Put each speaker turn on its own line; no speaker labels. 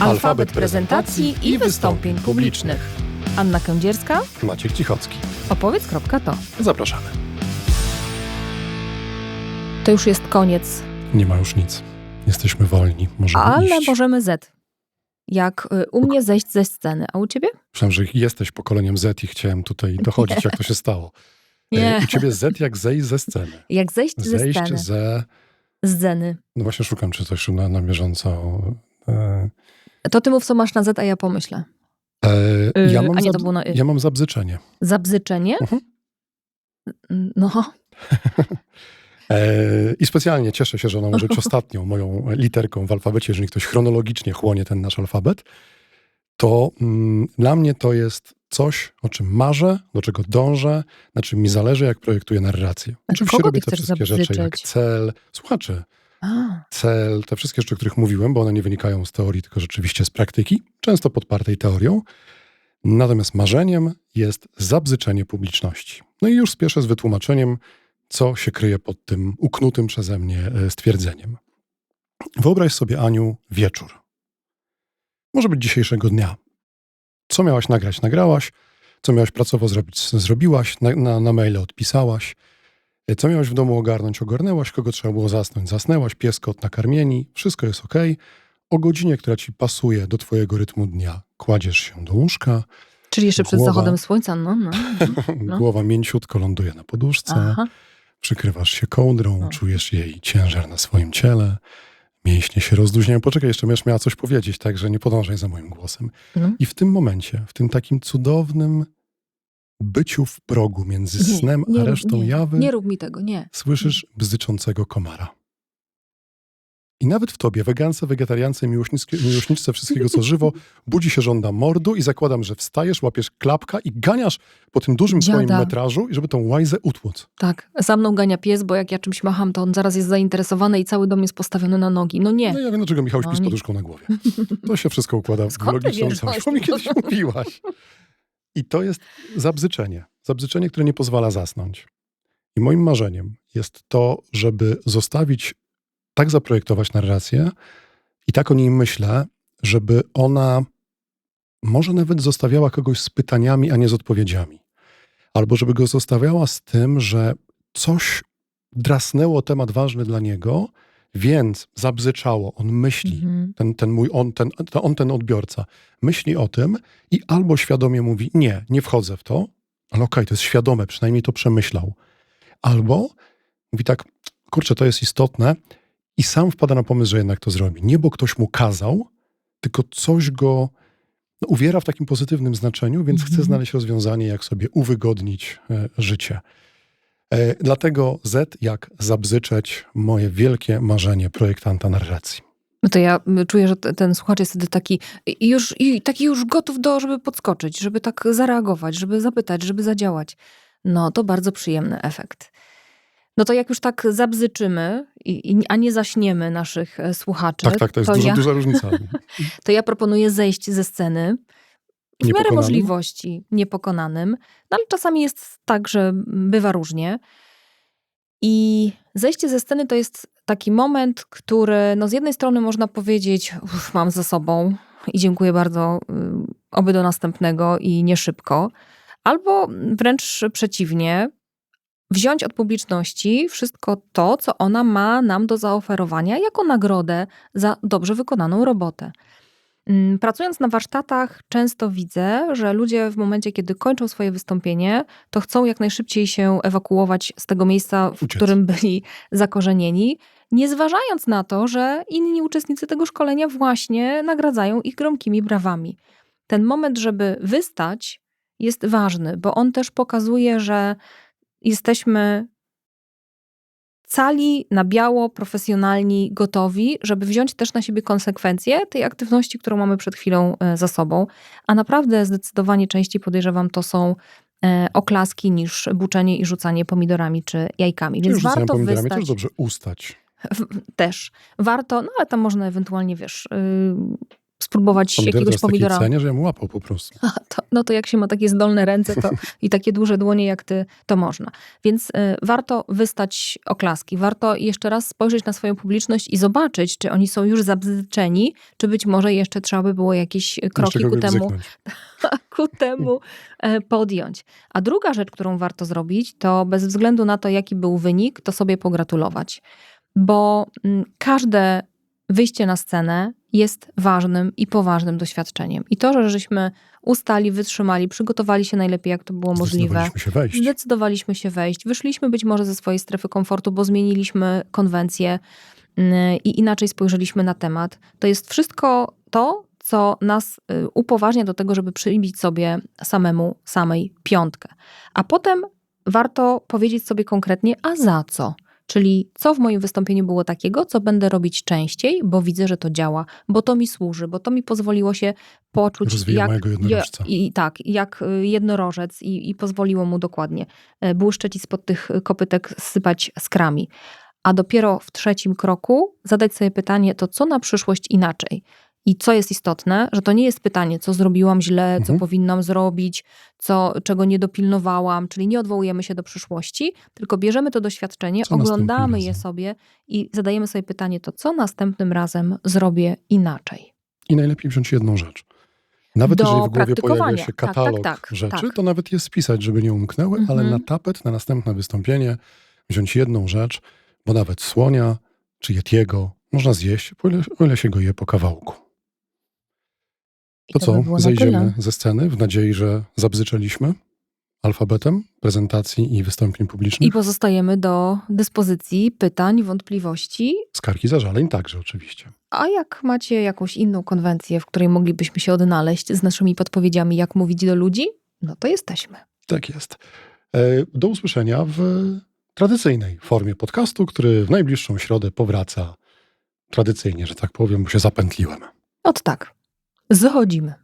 Alfabet prezentacji i wystąpień publicznych. Anna Kędzierska,
Maciek Cichocki.
opowiedz.to.
Zapraszamy.
To już jest koniec,
Nie ma już nic. Jesteśmy wolni. Możemy
ale
iść.
możemy Z. Jak y, u mnie zejść ze sceny, a u ciebie?
Myślałem, że jesteś pokoleniem Z i chciałem tutaj dochodzić, jak to się stało. E,
Nie.
U ciebie Z jak zejść ze sceny.
Jak zejść ze
Zejść
sceny,
ze...
z Zeny.
No właśnie szukam, czy coś na, na bieżąco... E,
To ty mów, co masz na Z, a ja pomyślę.
e,
Y,
ja, mam
a nie, to było na Y.
ja mam zabzyczenie.
Zabzyczenie?
Mhm.
No,
E, I specjalnie cieszę się, że ona może być ostatnią moją literką w alfabecie, jeżeli ktoś chronologicznie chłonie ten nasz alfabet. To mm, dla mnie to jest coś, o czym marzę, do czego dążę, na czym mi zależy, jak projektuję narrację. Oczywiście robię te wszystkie rzeczy jak
zabzyczeć?
cel, słuchacze, cel, te wszystkie rzeczy, o których mówiłem, bo one nie wynikają z teorii, tylko rzeczywiście z praktyki, często podpartej teorią. Natomiast marzeniem jest zabzyczenie publiczności. No i już spieszę z wytłumaczeniem, co się kryje pod tym uknutym przeze mnie e, stwierdzeniem. Wyobraź sobie, Aniu, wieczór. Może być dzisiejszego dnia. Co miałaś nagrać, nagrałaś. Co miałaś pracowo zrobić, zrobiłaś. Na, na, na maile odpisałaś. Co miałaś w domu ogarnąć, ogarnęłaś. Kogo trzeba było zasnąć, zasnęłaś. Pies, kot nakarmieni. Wszystko jest ok. O godzinie, która ci pasuje do twojego rytmu dnia, kładziesz się do łóżka.
czyli jeszcze przed
Głowa.
zachodem słońca, no, no. No.
Głowa mięciutko ląduje na poduszce.
Aha.
Przykrywasz się kołdrą,
O.
czujesz jej ciężar na swoim ciele. Mięśnie się rozluźniają. Poczekaj, jeszcze będziesz miała coś powiedzieć, także nie podążaj za moim głosem.
No.
I w tym momencie, w tym takim cudownym byciu w progu między
Nie,
snem
nie
a resztą
nie,
jawy,
Nie rób mi tego, nie.
słyszysz bzyczącego komara. I nawet w tobie, wegance, wegetariance, miłośniczce, wszystkiego, co żywo, budzi się żąda mordu i zakładam, że wstajesz, łapiesz klapka i ganiasz po tym dużym swoim
Dziada.
metrażu, żeby tą łajzę utłuc.
Tak, za mną gania pies, bo jak ja czymś macham, to on zaraz jest zainteresowany i cały dom jest postawiony na nogi. No nie.
No ja wiem, dlaczego Michał
No
śpi z
nie.
poduszką na głowie. To się wszystko układa w
Skąd ty
logiczną całość. Bo mi kiedyś mówiłaś. I to jest zabzyczenie. Zabzyczenie, które nie pozwala zasnąć. I moim marzeniem jest to, żeby zostawić, tak zaprojektować narrację i tak o niej myślę, żeby ona może nawet zostawiała kogoś z pytaniami, a nie z odpowiedziami. Albo żeby go zostawiała z tym, że coś drasnęło temat ważny dla niego, więc zabzyczało, on myśli,
Mhm.
ten, ten mój, on ten, on ten odbiorca, myśli o tym i albo świadomie mówi, nie, nie wchodzę w to, ale okej, to jest świadome, przynajmniej to przemyślał. Albo mówi tak, kurczę, to jest istotne i sam wpada na pomysł, że jednak to zrobi. Nie, bo ktoś mu kazał, tylko coś go no, uwiera w takim pozytywnym znaczeniu, więc chce
Mhm.
znaleźć rozwiązanie, jak sobie uwygodnić e, życie. E, dlatego Z jak zabzyczeć moje wielkie marzenie projektanta narracji.
No to ja czuję, że te- ten słuchacz jest wtedy taki już, taki już gotów do, żeby podskoczyć, żeby tak zareagować, żeby zapytać, żeby zadziałać. No to bardzo przyjemny efekt. No to jak już tak zabzyczymy, a nie zaśniemy naszych e, słuchaczy,
Tak, tak, to jest duża,
ja,
duża różnica.
to ja proponuję zejść ze sceny. W miarę możliwości niepokonanym, no ale czasami jest tak, że bywa różnie. I zejście ze sceny to jest taki moment, który no z jednej strony można powiedzieć, mam za sobą i dziękuję bardzo, y, oby do następnego i nie szybko. Albo wręcz przeciwnie, wziąć od publiczności wszystko to, co ona ma nam do zaoferowania jako nagrodę za dobrze wykonaną robotę. Mm, Pracując na warsztatach, często widzę, że ludzie w momencie, kiedy kończą swoje wystąpienie, to chcą jak najszybciej się ewakuować z tego miejsca, w
Uciec.
którym byli zakorzenieni, nie zważając na to, że inni uczestnicy tego szkolenia właśnie nagradzają ich gromkimi brawami. Ten moment, żeby wystać, jest ważny, bo on też pokazuje, że jesteśmy cali na biało, profesjonalni, gotowi, żeby wziąć też na siebie konsekwencje tej aktywności, którą mamy przed chwilą e, za sobą. A naprawdę zdecydowanie częściej podejrzewam, to są e, oklaski niż buczenie i rzucanie pomidorami czy jajkami.
Czyli
Więc warto
pomidorami
wystać
też dobrze ustać.
w- też. Warto, no ale tam można ewentualnie, wiesz, yy, spróbować
Pomidory to
jakiegoś pomidora.
cenie, że ja mu łapał po prostu.
A, to, no to jak się ma takie zdolne ręce to, i takie duże dłonie jak ty, to można. Więc y, warto wystać oklaski. Warto jeszcze raz spojrzeć na swoją publiczność i zobaczyć, czy oni są już zabzyczeni, czy być może jeszcze trzeba by było jakieś
Jeszcze
kroki ku temu, ku temu e, podjąć. A druga rzecz, którą warto zrobić, to bez względu na to, jaki był wynik, to sobie pogratulować. Bo mm, każde wyjście na scenę jest ważnym i poważnym doświadczeniem. I to, że żeśmy ustali, wytrzymali, przygotowali się najlepiej, jak to było możliwe.
Zdecydowaliśmy się wejść.
Zdecydowaliśmy się wejść. Wyszliśmy być może ze swojej strefy komfortu, bo zmieniliśmy konwencję mm, i inaczej spojrzeliśmy na temat. To jest wszystko to, co nas y, upoważnia do tego, żeby przybić sobie samemu, samej piątkę. A potem warto powiedzieć sobie konkretnie, a za co? Czyli co w moim wystąpieniu było takiego, co będę robić częściej, bo widzę, że to działa, bo to mi służy, bo to mi pozwoliło się poczuć
Rozwija
jak, i tak, jak y, jednorożec i, i pozwoliło mu dokładnie e, błyszczeć i spod tych kopytek sypać skrami. A dopiero w trzecim kroku zadać sobie pytanie, to co na przyszłość inaczej? I co jest istotne, że to nie jest pytanie, co zrobiłam źle, co
Mhm.
powinnam zrobić, co, czego nie dopilnowałam, czyli nie odwołujemy się do przyszłości, tylko bierzemy to doświadczenie,
Co
oglądamy je
razem?
sobie i zadajemy sobie pytanie, to co następnym razem zrobię inaczej.
I najlepiej wziąć jedną rzecz. Nawet
Do
jeżeli w głowie pojawia się
Tak, tak,
katalog
tak,
rzeczy,
tak.
to nawet je spisać, żeby nie umknęły, ale
Mhm.
na tapet, na następne wystąpienie wziąć jedną rzecz, bo nawet słonia czy yetiego można zjeść, o ile, o ile się go je po kawałku.
I
To
by
co,
na
zejdziemy ze sceny w nadziei, że zabzyczeliśmy alfabetem prezentacji i wystąpień publicznych.
I pozostajemy do dyspozycji pytań, wątpliwości.
Skargi zażaleń także oczywiście.
A jak macie jakąś inną konwencję, w której moglibyśmy się odnaleźć z naszymi podpowiedziami, jak mówić do ludzi, no to jesteśmy.
Tak jest. E, Do usłyszenia w tradycyjnej formie podcastu, który w najbliższą środę powraca tradycyjnie, że tak powiem, bo się zapętliłem.
Ot tak. Zachodzimy.